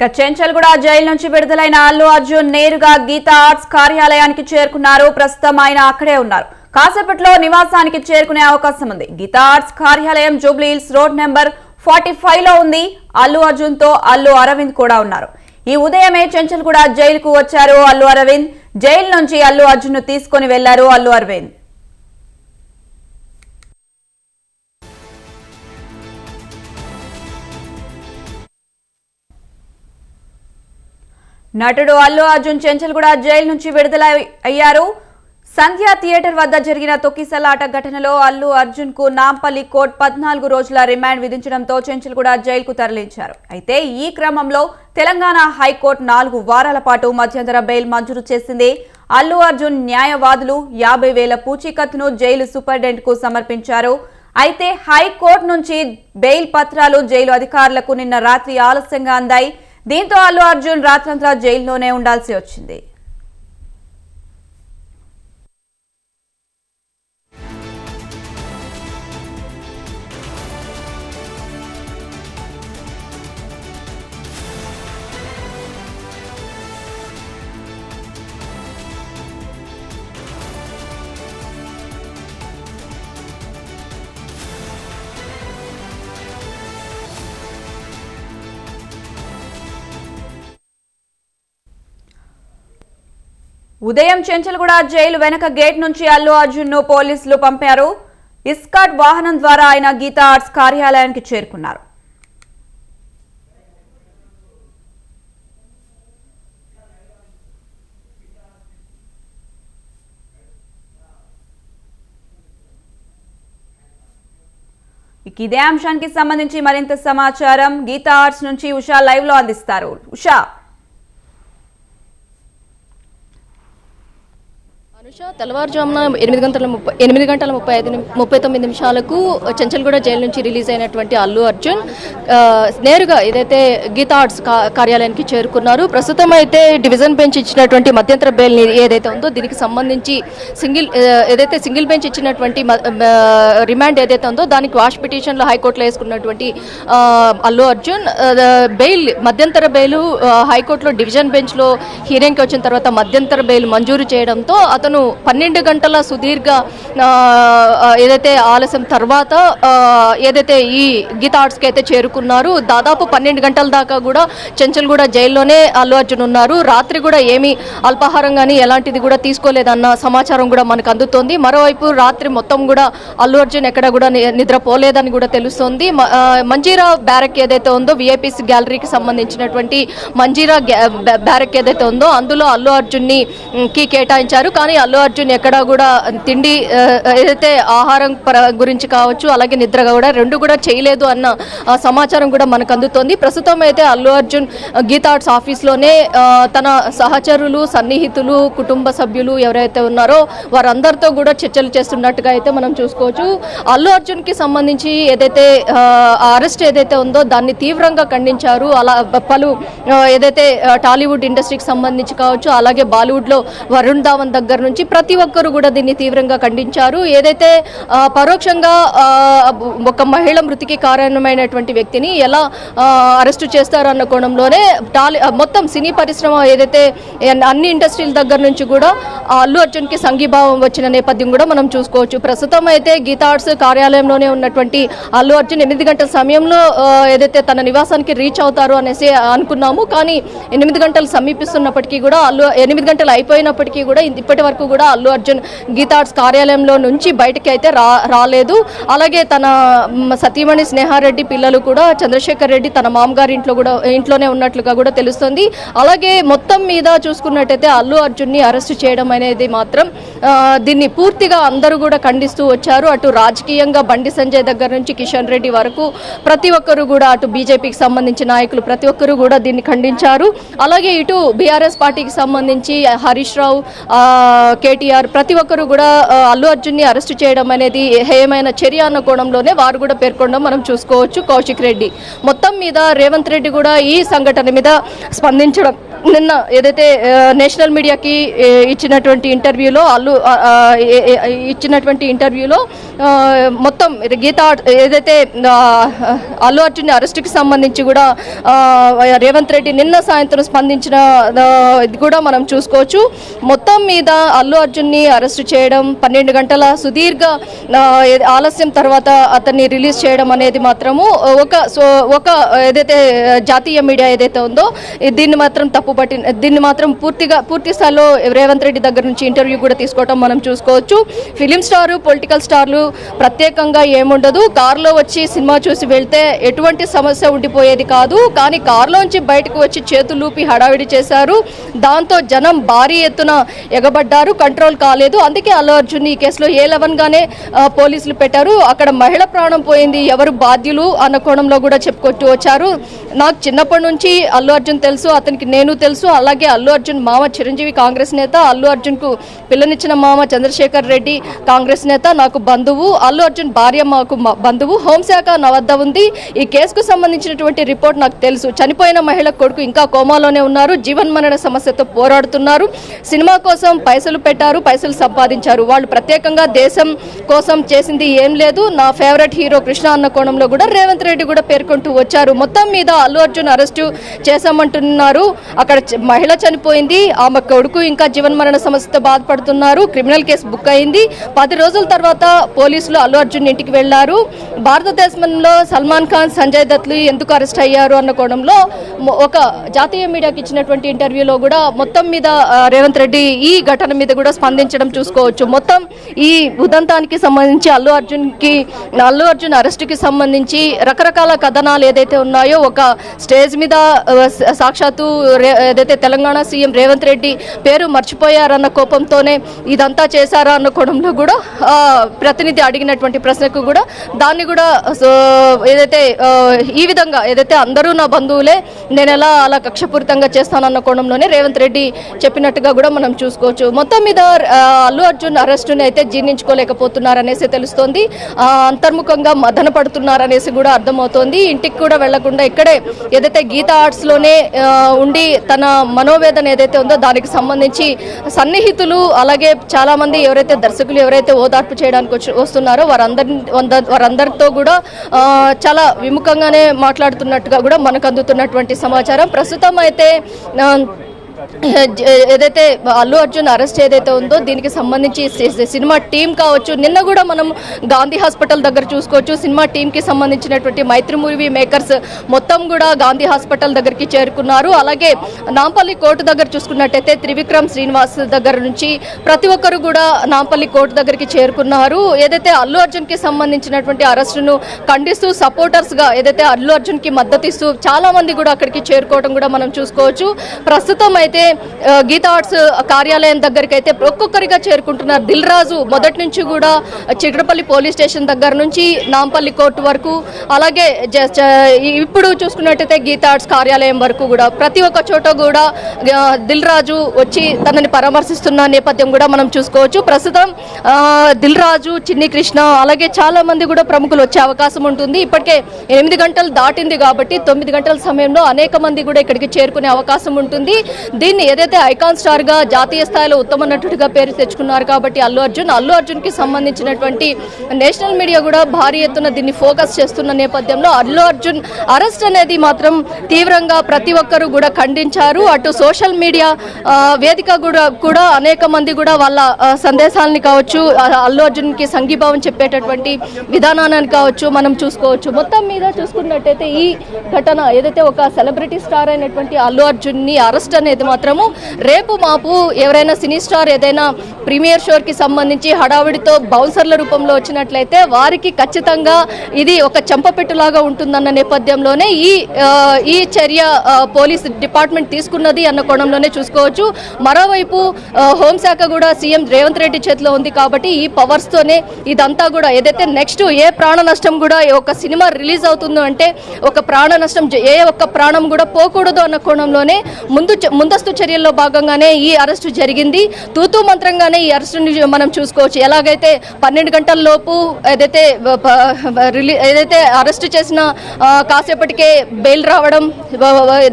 ఇక చెంచల్గూడ జైలు నుంచి విడుదలైన అల్లు అర్జున్ నేరుగా గీతా ఆర్ట్స్ కార్యాలయానికి చేరుకున్నారు. ప్రస్తుతం ఆయన అక్కడే ఉన్నారు. కాసేపట్లో నివాసానికి చేరుకునే అవకాశం ఉంది. గీతా ఆర్ట్స్ కార్యాలయం జూబ్లీహిల్స్ రోడ్ నెంబర్ ఫార్టీ ఫైవ్లో ఉంది. అల్లు అర్జున్తో అల్లు అరవింద్ కూడా ఉన్నారు. ఈ ఉదయమే చెంచల్గూడ జైలుకు వచ్చారు అల్లు అరవింద్. జైలు నుంచి అల్లు అర్జున్ను తీసుకొని వెళ్ళారు అల్లు అరవింద్. నటుడు అల్లు అర్జున్ చెంచల్గూడ జైలు నుంచి విడుదల అయ్యారు. సంధ్యా థియేటర్ వద్ద జరిగిన తొక్కిసలాట ఘటనలో అల్లు అర్జున్కు నాంపల్లి కోర్టు పద్నాలుగు రోజుల రిమాండ్ విధించడంతో చెంచల్గూడ జైలుకు తరలించారు. అయితే ఈ క్రమంలో తెలంగాణ హైకోర్టు నాలుగు వారాల పాటు మధ్యంతర బెయిల్ మంజూరు చేసింది. అల్లు అర్జున్ న్యాయవాదులు యాభై వేల పూచీకత్తును జైలు సూపరింటెండెంట్కు సమర్పించారు. అయితే హైకోర్టు నుంచి బెయిల్ పత్రాలు జైలు అధికారులకు నిన్న రాత్రి ఆలస్యంగా అందాయి. దీంతో అల్లు అర్జున్ రాత్రంతా జైల్లోనే ఉండాల్సి వచ్చింది. ఉదయం చెంచల్గూడ జైలు వెనక గేట్ నుంచి అల్లు అర్జున్ను పోలీసులు పంపారు. ఇస్కాట్ వాహనం ద్వారా ఆయన గీతా ఆర్ట్స్ కార్యాలయానికి చేరుకున్నారు. ఇక ఇదే అంశానికి సంబంధించి మరింత సమాచారం. గీతా ఆర్ట్స్ నుంచి ఉషా లైవ్లో అందిస్తారు. ఉషా. అనుష తెల్లవారుజామున ఎనిమిది గంటల ముప్పై ఎనిమిది గంటల ముప్పై ఐదు ముప్పై తొమ్మిది నిమిషాలకు చెంచల్గూడ జైలు నుంచి రిలీజ్ అయినటువంటి అల్లు అర్జున్ నేరుగా ఏదైతే గీతా ఆర్ట్స్ కార్యాలయానికి చేరుకున్నారు ప్రస్తుతం అయితే డివిజన్ బెంచ్ ఇచ్చినటువంటి మధ్యంతర బెయిల్ ఏదైతే ఉందో దీనికి సంబంధించి సింగిల్ ఏదైతే సింగిల్ బెంచ్ ఇచ్చినటువంటి మ- రిమాండ్ ఏదైతే ఉందో దానికి వాష్ పిటిషన్లో హైకోర్టులో వేసుకున్నటువంటి అల్లు అర్జున్ బెయిల్ మధ్యంతర బెయిల్ హైకోర్టులో డివిజన్ బెంచ్లో హీరింగ్కి వచ్చిన తర్వాత మధ్యంతర బెయిల్ మంజూరు చేయడంతో అతను పన్నెండు గంటల సుదీర్ఘ ఏదైతే ఆలస్యం తర్వాత ఏదైతే ఈ గీత ఆర్ట్స్కి అయితే చేరుకున్నారు దాదాపు పన్నెండు గంటల దాకా కూడా చెంచల్గూడ జైల్లోనే అల్లు అర్జున్ ఉన్నారు. రాత్రి కూడా ఏమీ అల్పాహారం కానీ ఎలాంటిది కూడా తీసుకోలేదన్న సమాచారం కూడా మనకు అందుతోంది. మరోవైపు రాత్రి మొత్తం కూడా అల్లు అర్జున్ ఎక్కడ కూడా నిద్రపోలేదని కూడా తెలుస్తోంది. మంజీరా బ్యారక్ ఏదైతే ఉందో విఐపీస్ గ్యాలరీకి సంబంధించినటువంటి మంజీరా బ్యా- బ్యారక్ ఏదైతే ఉందో అందులో అల్లు అర్జున్ని కి కేటాయించారు. కానీ అల్లు అర్జున్ ఎక్కడా కూడా తిండి ఏదైతే ఆహారం గురించి కావచ్చు అలాగే నిద్ర కూడా రెండు కూడా చేయలేదు అన్న ఆ, సమాచారం కూడా మనకు అందుతోంది. ప్రస్తుతం అయితే అల్లు అర్జున్ గీతా ఆర్ట్స్ ఆఫీస్లోనే తన సహచరులు సన్నిహితులు కుటుంబ సభ్యులు ఎవరైతే ఉన్నారో వారందరితో కూడా చర్చలు చేస్తున్నట్టుగా అయితే మనం చూసుకోవచ్చు. అల్లు అర్జున్కి సంబంధించి ఏదైతే అరెస్ట్ ఏదైతే ఉందో దాన్ని తీవ్రంగా ఖండించారు. అలా పలు ఏదైతే టాలీవుడ్ ఇండస్ట్రీకి సంబంధించి కావచ్చు అలాగే బాలీవుడ్లో వరుణ్ ధావన్ దగ్గర నుంచి ప్రతి ఒక్కరు కూడా దీన్ని తీవ్రంగా ఖండించారు. ఏదైతే పరోక్షంగా ఒక మహిళ మృతికి కారణమైనటువంటి వ్యక్తిని ఎలా అరెస్టు చేస్తారు అన్న కోణంలోనే టాలీ మొత్తం సినీ పరిశ్రమ ఏదైతే అన్ని ఇండస్ట్రీల దగ్గర నుంచి కూడా అల్లు అర్జున్కి సంఘీభావం వచ్చిన నేపథ్యం కూడా మనం చూసుకోవచ్చు. ప్రస్తుతం అయితే గీతా ఆర్ట్స్ కార్యాలయంలోనే ఉన్నటువంటి అల్లు అర్జున్ ఎనిమిది గంటల సమయంలో ఏదైతే తన నివాసానికి రీచ్ అవుతారు అనేసి అనుకున్నాము. కానీ ఎనిమిది గంటలు సమీపిస్తున్నప్పటికీ కూడా అల్లు ఎనిమిది గంటలు అయిపోయినప్పటికీ కూడా ఇప్పటి వరకు కూడా అల్లు అర్జున్ గీతార్ట్స్ కార్యాలయంలో నుంచి బయటకి అయితే రా రాలేదు. అలాగే తన సతీమణి స్నేహారెడ్డి పిల్లలు కూడా చంద్రశేఖర్ రెడ్డి తన మామగారి ఇంట్లో కూడా ఇంట్లోనే ఉన్నట్లుగా కూడా తెలుస్తుంది. అలాగే మొత్తం మీద చూసుకున్నట్టయితే అల్లు అర్జున్ని అరెస్ట్ చేయడం అనేది మాత్రం దీన్ని పూర్తిగా అందరూ కూడా ఖండిస్తూ వచ్చారు. అటు రాజకీయంగా బండి సంజయ్ దగ్గర నుంచి కిషన్ రెడ్డి వరకు ప్రతి ఒక్కరు కూడా అటు బీజేపీకి సంబంధించిన నాయకులు ప్రతి ఒక్కరు కూడా దీన్ని ఖండించారు. అలాగే ఇటు బీఆర్ఎస్ పార్టీకి సంబంధించి హరీష్ రావు ఆ, కేటీఆర్ ప్రతి ఒక్కరు కూడా అల్లు అర్జున్ని అరెస్ట్ చేయడం అనేది హేయమైన చర్య అన్న కోణంలోనే వారు కూడా పేర్కొనడం మనం చూసుకోవచ్చు. కౌశిక్ రెడ్డి మొత్తం మీద రేవంత్ రెడ్డి కూడా ఈ సంఘటన మీద స్పందించడం నిన్న ఏదైతే నేషనల్ మీడియాకి ఇచ్చినటువంటి ఇంటర్వ్యూలో అల్లు ఇచ్చినటువంటి ఇంటర్వ్యూలో మొత్తం గీత ఏదైతే అల్లు అర్జున్ అరెస్టుకి సంబంధించి కూడా రేవంత్ రెడ్డి నిన్న సాయంత్రం స్పందించిన ఇది కూడా మనం చూసుకోవచ్చు. మొత్తం మీద అల్లు అర్జున్ని అరెస్ట్ చేయడం పన్నెండు గంటల సుదీర్ఘ ఆలస్యం తర్వాత అతన్ని రిలీజ్ చేయడం అనేది మాత్రము ఒక ఒక ఏదైతే జాతీయ మీడియా ఏదైతే ఉందో దీన్ని మాత్రం తప్పు బట్ దీన్ని మాత్రం పూర్తిగా పూర్తి స్థాయిలో రేవంత్ రెడ్డి దగ్గర నుంచి ఇంటర్వ్యూ కూడా తీసుకోవటం మనం చూసుకోవచ్చు. ఫిలిం స్టార్ పొలిటికల్ స్టార్లు ప్రత్యేకంగా ఏముండదు. కారులో వచ్చి సినిమా చూసి వెళ్తే ఎటువంటి సమస్య ఉండిపోయేది కాదు. కానీ కారులోంచి బయటకు వచ్చి చేతులూపి హడావిడి చేశారు. దాంతో జనం భారీ ఎత్తున ఎగబడ్డారు. కంట్రోల్ కాలేదు. అందుకే అల్లు అర్జున్ ఈ కేసులో ఏ లెవెన్ గానే పోలీసులు పెట్టారు. అక్కడ మహిళ ప్రాణం పోయింది. ఎవరు బాధ్యులు? అన్న కోణంలో కూడా చెప్పుకొట్టు వచ్చారు. నాకు చిన్నప్పటి నుంచి అల్లు అర్జున్ తెలుసు. అతనికి నేను తెలుసు. అలాగే అల్లు అర్జున్ మామ చిరంజీవి కాంగ్రెస్ నేత అల్లు అర్జున్కు పిల్లనిచ్చిన మామ చంద్రశేఖర్ రెడ్డి కాంగ్రెస్ నేత నాకు బంధువు. అల్లు అర్జున్ భార్య మాకు బంధువు. హోంశాఖ నా వద్ద ఉంది. ఈ కేసుకు సంబంధించినటువంటి రిపోర్ట్ నాకు తెలుసు. చనిపోయిన మహిళ కొడుకు ఇంకా కోమాలోనే ఉన్నారు. జీవన్ మరణ సమస్యతో పోరాడుతున్నారు. సినిమా కోసం పైసలు పెట్టారు పైసలు సంపాదించారు. వాళ్ళు ప్రత్యేకంగా దేశం కోసం చేసింది ఏం లేదు. నా ఫేవరెట్ హీరో కృష్ణ అన్న కోణంలో కూడా రేవంత్ రెడ్డి కూడా పేర్కొంటూ వచ్చారు. మొత్తం మీద అల్లు అర్జున్ అరెస్టు చేశామంటున్నారు. అక్కడ మహిళ చనిపోయింది. ఆమె కొడుకు ఇంకా జీవన మరణ సమస్యతో బాధపడుతున్నారు. క్రిమినల్ కేసు బుక్ అయింది. పది రోజుల తర్వాత పోలీసులు అల్లు అర్జున్ ఇంటికి వెళ్ళారు భారతదేశంలో సల్మాన్ ఖాన్ సంజయ్ దత్లు ఎందుకు అరెస్ట్ అయ్యారు అన్న కోణంలో ఒక జాతీయ మీడియాకి ఇచ్చినటువంటి ఇంటర్వ్యూలో కూడా మొత్తం మీద రేవంత్ రెడ్డి ఈ ఘటన మీద కూడా స్పందించడం చూసుకోవచ్చు. మొత్తం ఈ ఉదంతానికి సంబంధించి అల్లు అర్జున్కి అల్లు అర్జున్ అరెస్టుకి సంబంధించి రకరకాల కథనాలు ఏదైతే ఉన్నాయో ఒక స్టేజ్ మీద సాక్షాత్తు రే- ఏదైతే తెలంగాణ సీఎం రేవంత్ రెడ్డి పేరు మర్చిపోయారన్న కోపంతోనే ఇదంతా చేశారా అన్న కోణంలో కూడా ప్రతినిధి అడిగినటువంటి ప్రశ్నకు కూడా దాన్ని కూడా సో ఏదైతే ఈ విధంగా ఏదైతే అందరూ నా బంధువులే నేను ఎలా అలా కక్షపూరితంగా చేస్తానన్న కోణంలోనే రేవంత్ రెడ్డి చెప్పినట్టుగా కూడా మనం చూసుకోవచ్చు. మొత్తం మీద అల్లు అర్జున్ అరెస్టుని అయితే జీర్ణించుకోలేకపోతున్నారనేసి తెలుస్తోంది. అంతర్ముఖంగా మదన పడుతున్నారనేసి కూడా అర్థమవుతోంది. ఇంటికి కూడా వెళ్ళకుండా ఇక్కడే ఏదైతే గీతా ఆర్ట్స్లోనే ఉండి తన మనోవేదన ఏదైతే ఉందో దానికి సంబంధించి సన్నిహితులు అలాగే చాలా మంది ఎవరైతే దర్శకులు ఎవరైతే ఓదార్పు చేయడానికి వచ్చి వస్తున్నారో వారందరి వంద- వారందరితో కూడా చాలా విముఖంగానే మాట్లాడుతున్నట్టుగా కూడా మనకు అందుతున్నటువంటి సమాచారం. ప్రస్తుతం అయితే ఏదైతే అల్లు అర్జున్ అరెస్ట్ ఏదైతే ఉందో దీనికి సంబంధించి సినిమా టీం కావచ్చు నిన్న కూడా మనం గాంధీ హాస్పిటల్ దగ్గర చూసుకోవచ్చు. సినిమా టీంకి సంబంధించినటువంటి మైత్రి మూవీ మేకర్స్ మొత్తం కూడా గాంధీ హాస్పిటల్ దగ్గరికి చేరుకున్నారు. అలాగే నాంపల్లి కోర్టు దగ్గర చూసుకున్నట్టయితే త్రివిక్రమ్ శ్రీనివాస్ దగ్గర నుంచి ప్రతి ఒక్కరు కూడా నాంపల్లి కోర్టు దగ్గరికి చేరుకున్నారు. ఏదైతే అల్లు అర్జున్కి సంబంధించినటువంటి అరెస్టును ఖండిస్తూ సపోర్టర్స్గా ఏదైతే అల్లు అర్జున్కి మద్దతు ఇస్తూ చాలామంది కూడా అక్కడికి చేరుకోవడం కూడా మనం చూసుకోవచ్చు. ప్రస్తుతం అయితే అయితే గీతా ఆర్ట్స్ కార్యాలయం దగ్గరికి అయితే ఒక్కొక్కరిగా చేరుకుంటున్నారు దిల్ రాజు మొదటి నుంచి కూడా చిగడపల్లి పోలీస్ స్టేషన్ దగ్గర నుంచి నాంపల్లి కోర్టు వరకు అలాగే ఇప్పుడు చూసుకున్నట్టయితే గీతా ఆర్ట్స్ కార్యాలయం వరకు కూడా ప్రతి ఒక్క చోట కూడా దిల్ రాజు వచ్చి తనని పరామర్శిస్తున్న నేపథ్యం కూడా మనం చూసుకోవచ్చు. ప్రస్తుతం దిల్ రాజు చిన్ని కృష్ణ అలాగే చాలా మంది కూడా ప్రముఖులు వచ్చే అవకాశం ఉంటుంది. ఇప్పటికే ఎనిమిది గంటలు దాటింది కాబట్టి తొమ్మిది గంటల సమయంలో అనేక మంది కూడా ఇక్కడికి చేరుకునే అవకాశం ఉంటుంది. దీన్ని ఏదైతే ఐకాన్ స్టార్గా జాతీయ స్థాయిలో ఉత్తమ నటుడిగా పేరు తెచ్చుకున్నారు కాబట్టి అల్లు అర్జున్ అల్లు అర్జున్కి సంబంధించినటువంటి నేషనల్ మీడియా కూడా భారీ ఎత్తున దీన్ని ఫోకస్ చేస్తున్న నేపథ్యంలో అల్లు అర్జున్ అరెస్ట్ అనేది మాత్రం తీవ్రంగా ప్రతి ఒక్కరూ కూడా ఖండించారు. అటు సోషల్ మీడియా వేదిక కూడా కూడా అనేక మంది కూడా వాళ్ళ సందేశాలని కావచ్చు అల్లు అర్జున్కి సంఘీభావం చెప్పేటటువంటి విధానాన్ని కావచ్చు మనం చూసుకోవచ్చు. మొత్తం మీద చూసుకున్నట్టయితే ఈ ఘటన ఏదైతే ఒక సెలబ్రిటీ స్టార్ అయినటువంటి అల్లు అర్జున్ని అరెస్ట్ అనేది మాత్రము. రేపు మాపు ఎవరైనా సినీ స్టార్ ఏదైనా ప్రీమియర్ షోర్కి సంబంధించి హడావిడితో బౌన్సర్ల రూపంలో వచ్చినట్లయితే వారికి ఖచ్చితంగా ఇది ఒక చెంపపెట్టులాగా ఉంటుందన్న నేపథ్యంలోనే ఈ ఈ చర్య పోలీస్ డిపార్ట్మెంట్ తీసుకున్నది అన్న కోణంలోనే చూసుకోవచ్చు. మరోవైపు హోంశాఖ కూడా సీఎం రేవంత్ రెడ్డి చేతిలో ఉంది కాబట్టి ఈ పవర్స్తోనే ఇదంతా కూడా ఏదైతే నెక్స్ట్ ఏ ప్రాణ నష్టం కూడా ఒక సినిమా రిలీజ్ అవుతుందో అంటే ఒక ప్రాణ నష్టం ఏ ఒక్క ప్రాణం కూడా పోకూడదు అన్న కోణంలోనే ముందు ముందు ముందస్తు చర్యల్లో భాగంగానే ఈ అరెస్టు జరిగింది. తూతూ మంత్రంగానే ఈ అరెస్టుని మనం చూసుకోవచ్చు. ఎలాగైతే పన్నెండు గంటల లోపు ఏదైతే ఏదైతే అరెస్ట్ చేసిన కాసేపటికే బెయిల్ రావడం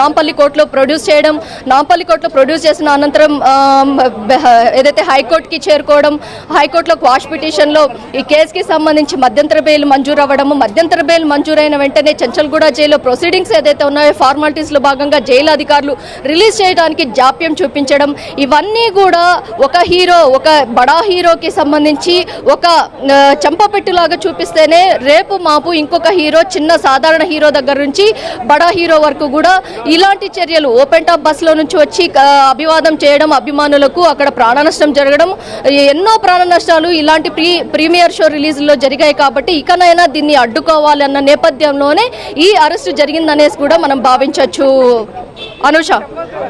నాంపల్లి కోర్టులో ప్రొడ్యూస్ చేయడం నాంపల్లి కోర్టులో ప్రొడ్యూస్ చేసిన అనంతరం ఏదైతే హైకోర్టుకి చేరుకోవడం హైకోర్టులో క్వాష్ పిటిషన్లో ఈ కేసుకి సంబంధించి మధ్యంతర బెయిల్ మంజూరు అవ్వడము మధ్యంతర బెయిల్ మంజూరైన వెంటనే చంచల్గూడ జైల్లో ప్రొసీడింగ్స్ ఏదైతే ఉన్నాయో ఫార్మాలిటీస్లో భాగంగా జైలు అధికారులు రిలీజ్ చేయడానికి జాప్యం చూపించడం ఇవన్నీ కూడా ఒక హీరో ఒక బడా హీరోకి సంబంధించి ఒక చంపపెట్టులాగా చూపిస్తేనే రేపు మాపు ఇంకొక హీరో చిన్న సాధారణ హీరో దగ్గర నుంచి బడా హీరో వరకు కూడా ఇలాంటి చర్యలు ఓపెన్ టాప్ బస్సులో నుంచి వచ్చి అభివాదం చేయడం అభిమానులకు అక్కడ ప్రాణ నష్టం జరగడం ఎన్నో ప్రాణ నష్టాలు ఇలాంటి ప్రీ ప్రీమియర్ షో రిలీజ్లో జరిగాయి కాబట్టి ఇకనైనా దీన్ని అడ్డుకోవాలి అన్న నేపథ్యంలోనే ఈ అరెస్టు జరిగిందనేసి కూడా మనం భావించవచ్చు అనుష.